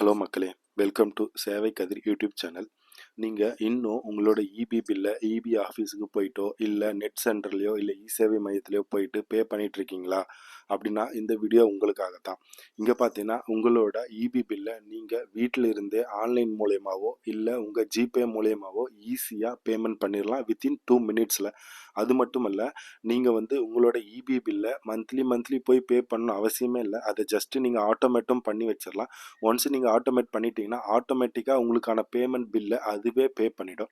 Hello மக்களே welcome to சேவை கதிர் YouTube channel. நீங்கள் இன்னும் உங்களோட இபி பில்லை இபி ஆஃபீஸுக்கு போயிட்டோ இல்லை நெட் சென்டர்லையோ இல்லை இ சேவை மையத்திலையோ போயிட்டு பே பண்ணிகிட்ருக்கீங்களா அப்படின்னா இந்த வீடியோ உங்களுக்காக தான் இங்கே பார்த்தீங்கன்னா உங்களோட இபி பில்லை நீங்கள் வீட்டில் இருந்தே ஆன்லைன் மூலயமாவோ இல்லை உங்கள் ஜிபே மூலயமாவோ ஈஸியாக பேமெண்ட் பண்ணிடலாம் வித்தின் டூ மினிட்ஸில் அது மட்டும் இல்லை நீங்கள் வந்து உங்களோட இபி பில்லை மந்த்லி மந்த்லி போய் பே பண்ணணும் அவசியமே இல்லை. அதை ஜஸ்ட்டு நீங்கள் ஆட்டோமேட்டும் பண்ணி வச்சிடலாம் ஒன்ஸ் நீங்கள் ஆட்டோமேட் பண்ணிட்டீங்கன்னா ஆட்டோமேட்டிக்காக உங்களுக்கான பேமெண்ட் பில்லை அதுவே பே பண்ணிடும்.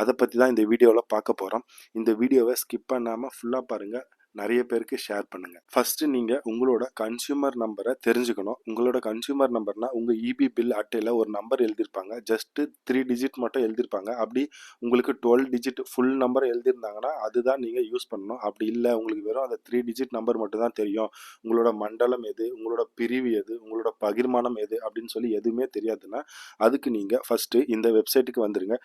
அதை பற்றி தான் இந்த வீடியோவில் பார்க்க போகிறோம் இந்த வீடியோவை ஸ்கிப் பண்ணாமல் ஃபுல்லாக பாருங்கள் நிறைய பேருக்கு ஷேர் பண்ணுங்கள் ஃபஸ்ட்டு நீங்கள் உங்களோட கன்சியூமர் நம்பரை தெரிஞ்சுக்கணும். உங்களோட கன்சியூமர் நம்பர்னால் உங்கள் இபி பில் அட்டையில் ஒரு நம்பர் எழுதியிருப்பாங்க ஜஸ்ட்டு த்ரீ டிஜிட் மட்டும் எழுதியிருப்பாங்க அப்படி உங்களுக்கு டுவெல் டிஜிட் ஃபுல் நம்பர் எழுதியிருந்தாங்கன்னா அதுதான் நீங்கள் யூஸ் பண்ணணும். அப்படி இல்லை உங்களுக்கு வெறும் அந்த த்ரீ டிஜிட் நம்பர் மட்டும் தான் தெரியும். உங்களோட மண்டலம் எது உங்களோட பிரிவு எது உங்களோட பகிர்மானம் எது அப்படின்னு சொல்லி எதுவுமே தெரியாதுன்னா அதுக்கு நீங்கள் ஃபஸ்ட்டு இந்த வெப்சைட்டுக்கு வந்துடுங்க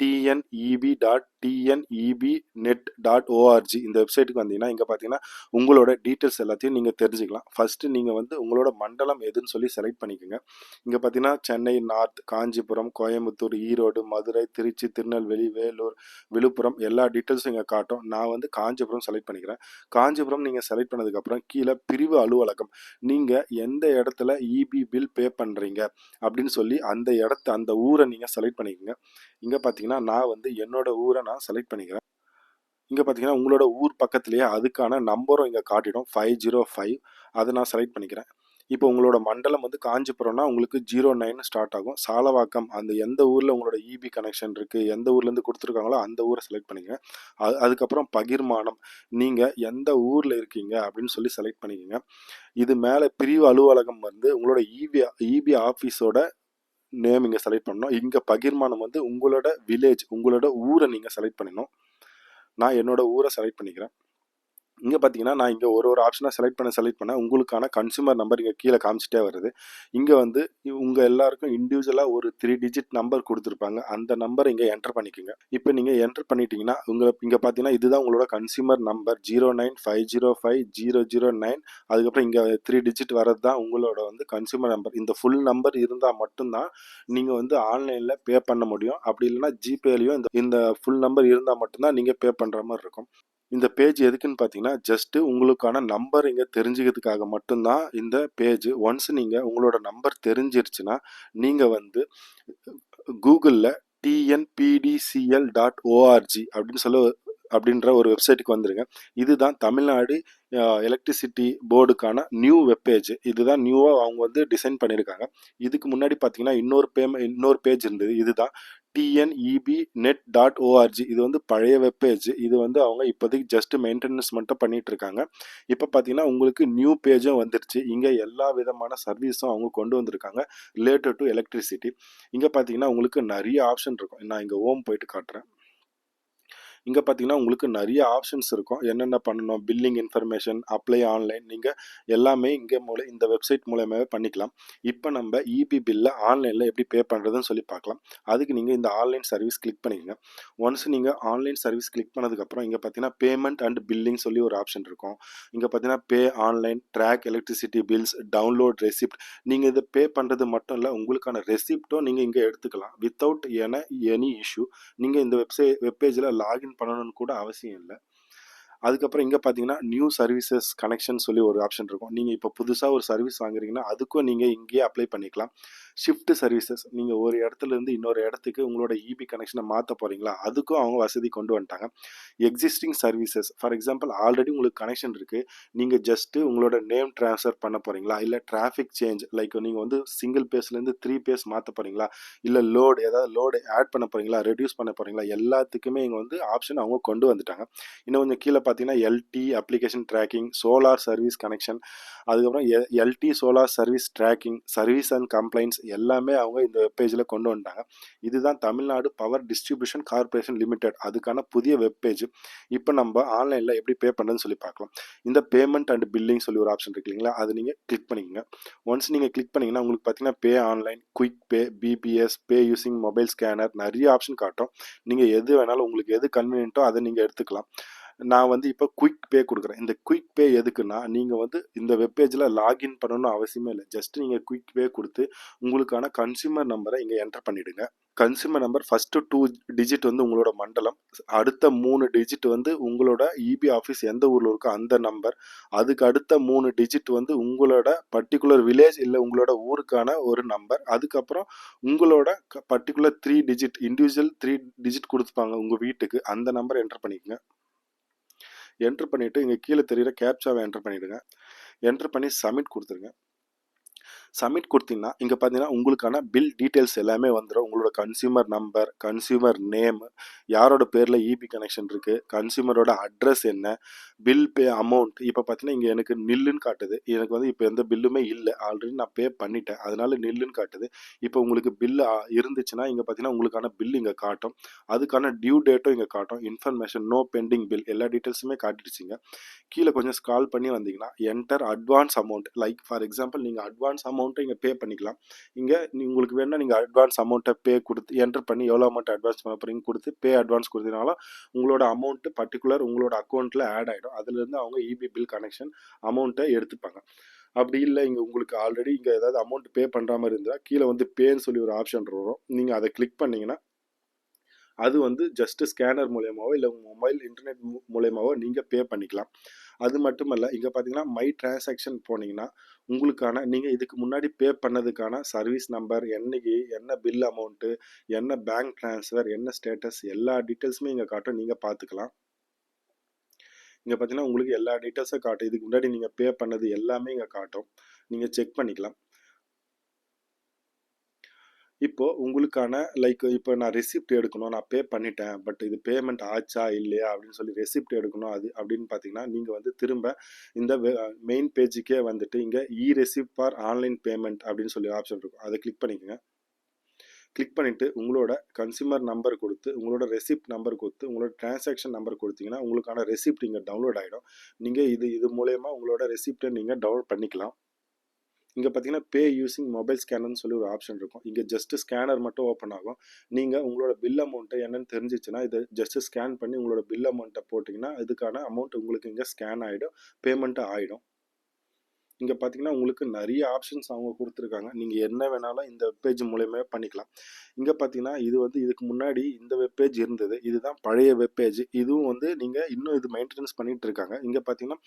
TNEB dot TNEB net dot ORG இந்த வெப்சைட்டுக்கு வந்தீங்கன்னா இங்கே பார்த்தீங்கன்னா உங்களோட டீட்டெயில்ஸ் எல்லாத்தையும் நீங்கள் தெரிஞ்சுக்கலாம். ஃபஸ்ட்டு நீங்கள் வந்து உங்களோட மண்டலம் எதுன்னு சொல்லி செலக்ட் பண்ணிக்கோங்க. இங்கே பார்த்தீங்கன்னா சென்னை நார்த் காஞ்சிபுரம் கோயம்புத்தூர் ஈரோடு மதுரை திருச்சி திருநெல்வேலி வேலூர் விழுப்புரம் எல்லா டீட்டெயில்ஸும் இங்கே காட்டும். நான் வந்து காஞ்சிபுரம் செலக்ட் பண்ணிக்கிறேன். காஞ்சிபுரம் நீங்கள் செலக்ட் பண்ணதுக்கப்புறம் கீழே பிரிவு அலுவலகம். நீங்கள் எந்த இடத்துல இபி பில் பே பண்ணுறீங்க அப்படின்னு சொல்லி அந்த இடத்த அந்த ஊரை நீங்கள் செலக்ட் பண்ணிக்கோங்க. இங்கே பார்த்தீங்கன்னா நான் வந்து என்னோட ஊரை நான் செலக்ட் பண்ணிக்கிறேன். இங்கே பார்த்தீங்கன்னா உங்களோட ஊர் பக்கத்துலேயே அதுக்கான நம்பரும் இங்கே காட்டிடும். ஃபைவ் ஜீரோ ஃபைவ் அதை நான் செலக்ட் பண்ணிக்கிறேன். இப்போ உங்களோட மண்டலம் வந்து காஞ்சிபுரம்னா உங்களுக்கு ஜீரோ நைன் ஸ்டார்ட் ஆகும். சாலவாக்கம் அந்த எந்த ஊரில் உங்களோட இபி கனெக்ஷன் இருக்குது எந்த ஊர்லேருந்து கொடுத்துருக்காங்களோ அந்த ஊரை செலக்ட் பண்ணிக்கங்க அது அதுக்கப்புறம் பகிர்மானம். நீங்கள் எந்த ஊரில் இருக்கீங்க அப்படின்னு சொல்லி செலக்ட் பண்ணிக்கோங்க. இது மேலே பிரிவு அலுவலகம் வந்து உங்களோட இபி இபி ஆஃபீஸோட நேம் இங்கே செலக்ட் பண்ணணும். இங்கே பகிர்மானம் வந்து உங்களோட வில்லேஜ் உங்களோட ஊரை நீங்கள் செலக்ட் பண்ணணும் நான் என்னோட ஊரை செலக்ட் பண்ணிக்கிறேன். இங்கே பார்த்தீங்கன்னா நான் இங்கே ஒரு ஒரு ஆப்ஷனாக செலக்ட் பண்ண செலக்ட் பண்ண உங்களுக்கான கன்சூமர் நம்பர் இங்கே கீழே காமிச்சிட்டே வருது. இங்கே வந்து உங்கள் எல்லாருக்கும் இண்டிவிஜுவலாக ஒரு த்ரீ டிஜிட் நம்பர் கொடுத்துருப்பாங்க. அந்த நம்பர் இங்கே என்டர் பண்ணிக்கோங்க. இப்போ நீங்கள் என்டர் பண்ணிட்டீங்கன்னா உங்களை இங்கே பார்த்தீங்கன்னா இதுதான் உங்களோட consumer number zero nine five zero five zero zero nine அதுக்கப்புறம் இங்கே த்ரீ டிஜிட் வரது தான் உங்களோட வந்து கன்சூமர் நம்பர் இந்த ஃபுல் நம்பர் இருந்தால் மட்டும்தான் நீங்கள் வந்து ஆன்லைனில் பே பண்ண முடியும். அப்படி இல்லைன்னா ஜிபேலையும் இந்த இந்த ஃபுல் நம்பர் இருந்தால் மட்டும்தான் நீங்கள் பே பண்ணுற மாதிரி இருக்கும். இந்த பேஜ் எதுக்குன்னு பார்த்தீங்கன்னா ஜஸ்ட்டு உங்களுக்கான நம்பர் இங்கே தெரிஞ்சுக்கிறதுக்காக மட்டும்தான் இந்த பேஜ் ஒன்ஸ் நீங்கள் உங்களோட நம்பர் தெரிஞ்சிருச்சுன்னா நீங்கள் வந்து கூகுளில் டிஎன்பிடிசிஎல் டாட் ஓஆர்ஜி அப்படின்னு சொல்ல அப்படின்ற ஒரு வெப்சைட்டுக்கு வந்துருங்க. இதுதான் தமிழ்நாடு எலக்ட்ரிசிட்டி போர்டுக்கான நியூ வெப்பேஜ் இதுதான் நியூவாக அவங்க வந்து டிசைன் பண்ணியிருக்காங்க இதுக்கு முன்னாடி பார்த்தீங்கன்னா இன்னொரு பே இன்னொரு பேஜ் இருந்தது. இதுதான் டிஎன்இபி நெட் டாட் ஓஆர்ஜி இது வந்து பழைய வெப்பேஜ் இது வந்து அவங்க இப்போதைக்கு ஜஸ்ட் மெயின்டெனன்ஸ் மட்டும் பண்ணிட்டு இருக்காங்க இப்போ பார்த்தீங்கன்னா உங்களுக்கு நியூ பேஜும் வந்துருச்சு. இங்கே எல்லா விதமான சர்வீஸும் அவங்க கொண்டு வந்திருக்காங்க ரிலேட்டட் டு எலக்ட்ரிசிட்டி இங்கே பார்த்தீங்கன்னா உங்களுக்கு நிறைய ஆப்ஷன் இருக்கும். நான் இங்கே ஓம் போயிட்டு காட்டுறேன். இங்கே பார்த்தீங்கன்னா உங்களுக்கு நிறைய ஆப்ஷன்ஸ் இருக்கும். என்னென்ன பண்ணணும்? பில்லிங் இன்ஃபர்மேஷன் அப்ளை ஆன்லைன் நீங்கள் எல்லாமே இங்கே மூலம் இந்த வெப்சைட் மூலயமாவே பண்ணிக்கலாம். இப்போ நம்ம இபி பில்லை ஆன்லைனில் எப்படி பே பண்ணுறதுன்னு சொல்லி பார்க்கலாம் அதுக்கு நீங்கள் இந்த ஆன்லைன் சர்வீஸ் கிளிக் பண்ணிக்கோங்க. ஒன்ஸ் நீங்கள் ஆன்லைன் சர்வீஸ் கிளிக் பண்ணதுக்கப்புறம் இங்கே பார்த்தீங்கன்னா பேமெண்ட் அண்ட் பில்லிங் சொல்லி ஒரு ஆப்ஷன் இருக்கும். இங்கே பார்த்தீங்கன்னா pay online track electricity bills download receipt நீங்கள் இதை பே பண்ணுறது மட்டும் இல்லை உங்களுக்கான ரெசிப்டும் நீங்கள் இங்கே எடுத்துக்கலாம். வித்தவுட் என எனி இஷ்யூ நீங்கள் இந்த வெப்சைட் வெப்பேஜில் லாகின் லாகின் பண்ணணும்னு கூட அவசியம் இல்லை. அதுக்கப்புறம் இங்கே பார்த்தீங்கன்னா நியூ சர்வீசஸ் கனெக்ஷன் சொல்லி ஒரு ஆப்ஷன் இருக்கும். நீங்கள் இப்போ புதுசாக ஒரு சர்வீஸ் வாங்குறீங்கன்னா அதுக்கும் நீங்கள் இங்கேயே அப்ளை பண்ணிக்கலாம். ஷிஃப்ட் சர்வீசஸ் நீங்கள் ஒரு இடத்துல இருந்து இன்னொரு இடத்துக்கு உங்களோட இபி கனெக்ஷனை மாற்ற போகிறீங்களா அதுக்கும் அவங்க வசதி கொண்டு வந்துட்டாங்க. Existing services for example already உங்களுக்கு கனெக்ஷன் இருக்குது நீங்கள் ஜஸ்ட்டு உங்களோட நேம் ட்ரான்ஸ்ஃபர் பண்ண போகிறீங்களா இல்லை டிராஃபிக் சேஞ்ச் லைக் நீங்கள் வந்து சிங்கிள் பேஸ்லேருந்து த்ரீ பேஸ் மாற்ற போகிறீங்களா இல்லை லோடு ஏதாவது லோடு ஆட் பண்ண போகிறீங்களா ரெடியூஸ் பண்ண போகிறீங்களா எல்லாத்துக்குமே இங்கே வந்து ஆப்ஷன் அவங்க கொண்டு வந்துட்டாங்க. இன்னும் கொஞ்சம் கீழே பார்த்தீங்கன்னா LT application tracking solar service connection அதுக்கப்புறம் LT solar service tracking service and complaints எல்லாமே அவங்க இந்த வெப்பேஜில் கொண்டு வந்துட்டாங்க இதுதான் Tamil Nadu power distribution corporation limited அதுக்கான புதிய வெப்பேஜ் இப்போ நம்ம ஆன்லைனில் எப்படி பே பண்ணுறதுன்னு சொல்லி பார்க்கலாம். இந்த பேமெண்ட் அண்ட் பில்லிங் சொல்லி ஒரு ஆப்ஷன் இருக்கு இல்லைங்களா? அதை நீங்கள் கிளிக் பண்ணிக்கோங்க. ஒன்ஸ் நீங்கள் கிளிக் பண்ணிங்கன்னா உங்களுக்கு பார்த்தீங்கன்னா pay online quick pay BBS pay using mobile scanner நிறைய ஆப்ஷன் காட்டும். நீங்கள் எது வேணாலும் உங்களுக்கு எது கன்வீனியன்ட்டோ அதை நீங்கள் எடுத்துக்கலாம். நான் வந்து இப்போ குயிக் பே கொடுக்குறேன். இந்த குயிக் பே எதுக்குன்னா நீங்கள் வந்து இந்த வெப்பேஜில் லாகின் பண்ணணும்னு அவசியமே இல்லை. ஜஸ்ட் நீங்கள் குயிக் பே கொடுத்து உங்களுக்கான கன்சியூமர் நம்பரை இங்கே என்டர் பண்ணிவிடுங்க consumer number first two digit வந்து உங்களோட மண்டலம். அடுத்த மூணு டிஜிட் வந்து உங்களோட இபி ஆஃபீஸ் எந்த ஊரில் இருக்கோ அந்த நம்பர் அதுக்கு அடுத்த மூணு டிஜிட் வந்து உங்களோட பர்டிகுலர் வில்லேஜ் இல்லை உங்களோட ஊருக்கான ஒரு நம்பர் அதுக்கப்புறம் உங்களோட particular three digit individual three digit கொடுத்துப்பாங்க உங்கள் வீட்டுக்கு. அந்த நம்பர் என்டர் பண்ணிக்கோங்க. என்ட்ரு பண்ணிவிட்டு இங்கே கீழே தெரிகிற கேப்சாவை என்ட்ரு பண்ணிவிடுங்க என்ட்ரு பண்ணி சப்மிட் கொடுத்துருங்க. சப்மிட் கொடுத்தீங்கன்னா இங்கே பார்த்தீங்கன்னா உங்களுக்கான பில் டீட்டெயில்ஸ் எல்லாமே வந்துடும் உங்களோட கன்சியூமர் நம்பர் கன்சியூமர் நேம் யாரோட பேரில் இபி கனெக்ஷன் இருக்குது கன்சியூமரோட அட்ரஸ் என்ன பில் பே அமௌண்ட் இப்போ பார்த்தீங்கன்னா இங்கே எனக்கு நில்லுன்னு காட்டுது. எனக்கு வந்து இப்போ எந்த பில்லுமே இல்லை. ஆல்ரெடி நான் பே பண்ணிட்டேன். அதனால நில்லுன்னு காட்டுது. இப்போ உங்களுக்கு பில்லு இருந்துச்சுன்னா இங்கே பார்த்தீங்கன்னா உங்களுக்கான பில் இங்கே காட்டும். அதுக்கான டியூ டேட்டும் இங்கே காட்டும். இன்ஃபர்மேஷன் நோ பெண்டிங் பில் எல்லா டீட்டெயில்ஸுமே காட்டிடுச்சிங்க. கீழே கொஞ்சம் ஸ்கால் பண்ணி வந்தீங்கன்னா enter advance amount like for example நீங்கள் அட்வான்ஸ் அமௌண்ட் அமௌண்ட்டை இங்கே பே பண்ணிக்கலாம். இங்கே உங்களுக்கு வேணால் நீங்கள் அட்வான்ஸ் அமௌண்ட்டை பே கொடுத்து என்டர் பண்ணி எவ்வளோ அமௌண்ட் அட்வான்ஸ் பண்ண கொடுத்து பே அட்வான்ஸ் கொடுத்தீங்கனாலும் உங்களோட அமௌண்ட்டு பர்டிகுலர் உங்களோட அக்கௌண்ட்டில் ஆட் ஆகிடும் அதுலேருந்து அவங்க இபி பில் கனெக்ஷன் அமௌண்ட்டை எடுத்துப்பாங்க. அப்படி இல்லை இங்கே உங்களுக்கு ஆல்ரெடி இங்கே ஏதாவது அமௌண்ட் பே பண்ணுற மாதிரி இருந்தால் கீழே வந்து பேன்னு சொல்லி ஒரு ஆப்ஷன் வரும். நீங்கள் அதை கிளிக் பண்ணிங்கன்னா அது வந்து ஜஸ்ட் ஸ்கேனர் மூலயமாவோ இல்லை உங்கள் மொபைல் இன்டர்நெட் மூலியமாவோ நீங்கள் பே பண்ணிக்கலாம். அது மட்டும் இல்லை இங்கே பார்த்தீங்கன்னா மை டிரான்சாக்ஷன் போனீங்கன்னா உங்களுக்கான நீங்கள் இதுக்கு முன்னாடி பே பண்ணதுக்கான சர்வீஸ் நம்பர் என்னைக்கு என்ன பில் அமௌண்ட்டு என்ன பேங்க் ட்ரான்ஸ்ஃபர் என்ன ஸ்டேட்டஸ் எல்லா டீட்டெயில்ஸுமே இங்கே காட்டும். நீங்கள் பார்த்துக்கலாம் இங்கே பார்த்தீங்கன்னா உங்களுக்கு எல்லா டீட்டெயில்ஸும் காட்டும். இதுக்கு முன்னாடி நீங்கள் பே பண்ணது எல்லாமே இங்கே காட்டும். நீங்கள் செக் பண்ணிக்கலாம். இப்போ உங்களுக்கான லைக் இப்போ நான் ரெசிப்ட் எடுக்கணும் நான் பே பண்ணிட்டேன் பட் இது பேமெண்ட் ஆச்சா இல்லையா அப்படின்னு சொல்லி ரெசிப்ட் எடுக்கணும் அது அப்படின்னு பார்த்தீங்கன்னா நீங்கள் வந்து திரும்ப இந்த மெயின் பேஜுக்கே வந்துட்டு இங்கே e receipt for online payment அப்படின்னு சொல்லி ஆப்ஷன் இருக்கும். அதை கிளிக் பண்ணிக்கோங்க. கிளிக் பண்ணிவிட்டு உங்களோட கன்சியூமர் நம்பர் கொடுத்து உங்களோட ரெசிப்ட் நம்பர் கொடுத்து உங்களோட டிரான்சாக்ஷன் நம்பர் கொடுத்தீங்கன்னா உங்களுக்கான ரெசிப்ட் இங்கே டவுன்லோட் ஆகிடும் நீங்கள் இது இது மூலயமா உங்களோட ரெசிப்டை நீங்கள் டவுன்லோட் பண்ணிக்கலாம். இங்கே பார்த்தீங்கன்னா பே யூஸிங் மொபைல் ஸ்கேனர்னு சொல்லி ஒரு ஆப்ஷன் இருக்கும். இங்கே ஜஸ்ட் ஸ்கேனர் மட்டும் ஓப்பன் ஆகும். நீங்கள் உங்களோட பில் அமௌண்ட்டை என்னென்னு தெரிஞ்சிச்சுன்னா இதை ஜஸ்ட் ஸ்கேன் பண்ணி உங்களோட பில் அமௌண்ட்டை போட்டிங்கன்னா இதுக்கான அமௌண்ட் உங்களுக்கு இங்கே ஸ்கேன் ஆகிடும் பேமெண்ட்டு ஆகிடும் இங்கே பார்த்தீங்கன்னா உங்களுக்கு நிறைய ஆப்ஷன்ஸ் அவங்க கொடுத்துருக்காங்க. நீங்கள் என்ன வேணாலும் இந்த வெப்பேஜ் மூலயமா பண்ணிக்கலாம். இங்கே பார்த்தீங்கன்னா இது வந்து இதுக்கு முன்னாடி இந்த வெப்பேஜ் இருந்தது. இதுதான் பழைய வெப்பேஜ் இதுவும் வந்து நீங்கள் இன்னும் இது மெயின்டெனன்ஸ் பண்ணிட்டு இருக்காங்க இங்கே பார்த்தீங்கன்னா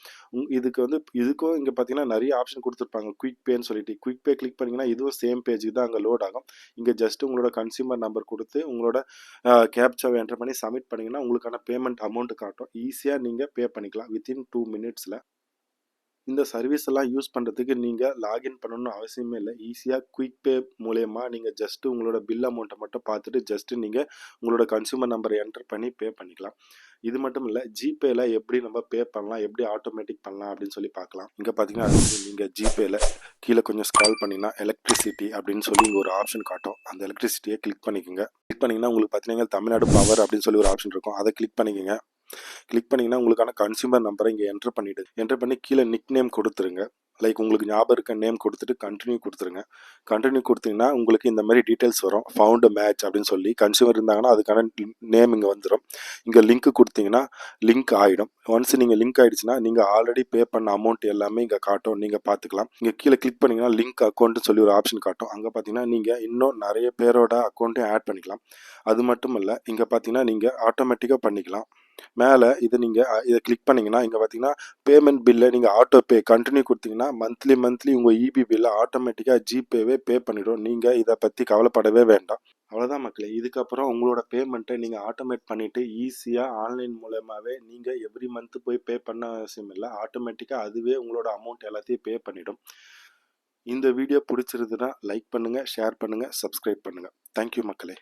இதுக்கு வந்து இதுக்கும் இங்கே பார்த்தீங்கன்னா நிறைய ஆப்ஷன் கொடுத்துருப்பாங்க. குயிக் பேன்னு சொல்லிட்டு. குயிக் பே கிளிக் பண்ணிங்கன்னா இதுவும் சேம் பேஜுக்கு தான் அங்கே லோட் ஆகும். இங்கே ஜஸ்ட் உங்களோட கன்சியூமர் நம்பர் கொடுத்து உங்களோட கேப்சாவை என்டர் பண்ணி சப்மிட் பண்ணிங்கன்னா உங்களுக்கான பேமெண்ட் அமௌண்ட் காட்டும். ஈஸியாக நீங்கள் பே பண்ணிக்கலாம். வித்தின் டூ மினிட்ஸில் இந்த சர்வீஸ் எல்லாம் யூஸ் பண்ணுறதுக்கு நீங்கள் லாகின் பண்ணணும்னு அவசியமே இல்லை. ஈஸியாக குயிக் பே மூலயமா நீங்கள் ஜஸ்ட்டு உங்களோட பில் அமௌண்ட்டை மட்டும் பார்த்துட்டு ஜஸ்ட்டு நீங்கள் உங்களோட கன்சூமர் நம்பரை என்டர் பண்ணி பே பண்ணிக்கலாம். இது மட்டும் இல்லை ஜிபேல எப்படி நம்ம பே பண்ணலாம் எப்படி ஆட்டோமேட்டிக் பண்ணலாம் அப்படின்னு சொல்லி பார்க்கலாம். இங்கே பார்த்தீங்கன்னா நீங்கள் ஜிபேல கீழே கொஞ்சம் ஸ்கால் பண்ணிங்கன்னா எலக்ட்ரிசிட்டி அப்படின்னு சொல்லி இங்கே ஒரு ஆப்ஷன் காட்டும். அந்த எலக்ட்ரிசிட்டியை கிளிக் பண்ணிக்கோங்க. கிளிக் பண்ணிங்கன்னா உங்களுக்கு பார்த்தீங்கன்னா தமிழ்நாடு பவர் அப்படின்னு சொல்லி ஒரு ஆப்ஷன் இருக்கும். அதை கிளிக் பண்ணிக்கோங்க. கிளிக் பண்ணிங்கன்னா உங்களுக்கான கன்சியூமர் நம்பரை இங்கே என்டர் பண்ணிவிடு என்டர் பண்ணி கீழே நிக் நேம் கொடுத்துருங்க. லைக் உங்களுக்கு ஞாபகம் இருக்க நேம் கொடுத்துட்டு கண்டினியூ கொடுத்துருங்க. கண்டினியூ கொடுத்தீங்கன்னா உங்களுக்கு இந்த மாதிரி டீட்டெயில்ஸ் வரும். ஃபவுண்ட் மேட்ச் அப்படின்னு சொல்லி கன்சியூமர் இருந்தாங்கன்னா அதுக்கான நேம் இங்கே வந்துடும் இங்கே லிங்க் கொடுத்தீங்கன்னா லிங்க் ஆகிடும் ஒன்ஸ் நீங்கள் லிங்க் ஆகிடுச்சுன்னா நீங்கள் ஆல்ரெடி பே பண்ண அமௌண்ட் எல்லாமே இங்கே காட்டும். நீங்கள் பார்த்துக்கலாம் இங்கே கீழே கிளிக் பண்ணிங்கன்னா லிங்க் அக்கௌண்ட்னு சொல்லி ஒரு ஆப்ஷன் காட்டும். அங்கே பார்த்தீங்கன்னா நீங்கள் இன்னும் நிறைய பேரோட அக்கௌண்ட்டையும் ஆட் பண்ணிக்கலாம். அது மட்டும் இல்லை இங்கே பார்த்தீங்கன்னா நீங்கள் ஆட்டோமேட்டிக்காக பண்ணிக்கலாம். மேலே இதை நீங்கள் இதை கிளிக் பண்ணிங்கன்னா இங்கே பார்த்தீங்கன்னா பேமெண்ட் பில்லை நீங்கள் ஆட்டோ பே கண்டினியூ கொடுத்தீங்கன்னா மந்த்லி மந்த்லி உங்கள் இபி பில்லை ஆட்டோமேட்டிக்காக ஜிபேவே பே பண்ணிவிடும் நீங்கள் இதை பற்றி கவலைப்படவே வேண்டாம். அவ்வளோதான் மக்களே. இதுக்கப்புறம் உங்களோட பேமெண்ட்டை நீங்கள் ஆட்டோமேட் பண்ணிவிட்டு ஈஸியாக ஆன்லைன் மூலயமாவே நீங்கள் எவ்ரி மந்த்து போய் பே பண்ண அவசியம் இல்லை. ஆட்டோமேட்டிக்காக அதுவே உங்களோட அமௌண்ட் எல்லாத்தையும் பே பண்ணிடும். இந்த வீடியோ பிடிச்சிருந்துன்னா லைக் பண்ணுங்கள் ஷேர் பண்ணுங்கள் சப்ஸ்கிரைப் பண்ணுங்கள் தேங்க்யூ மக்களே.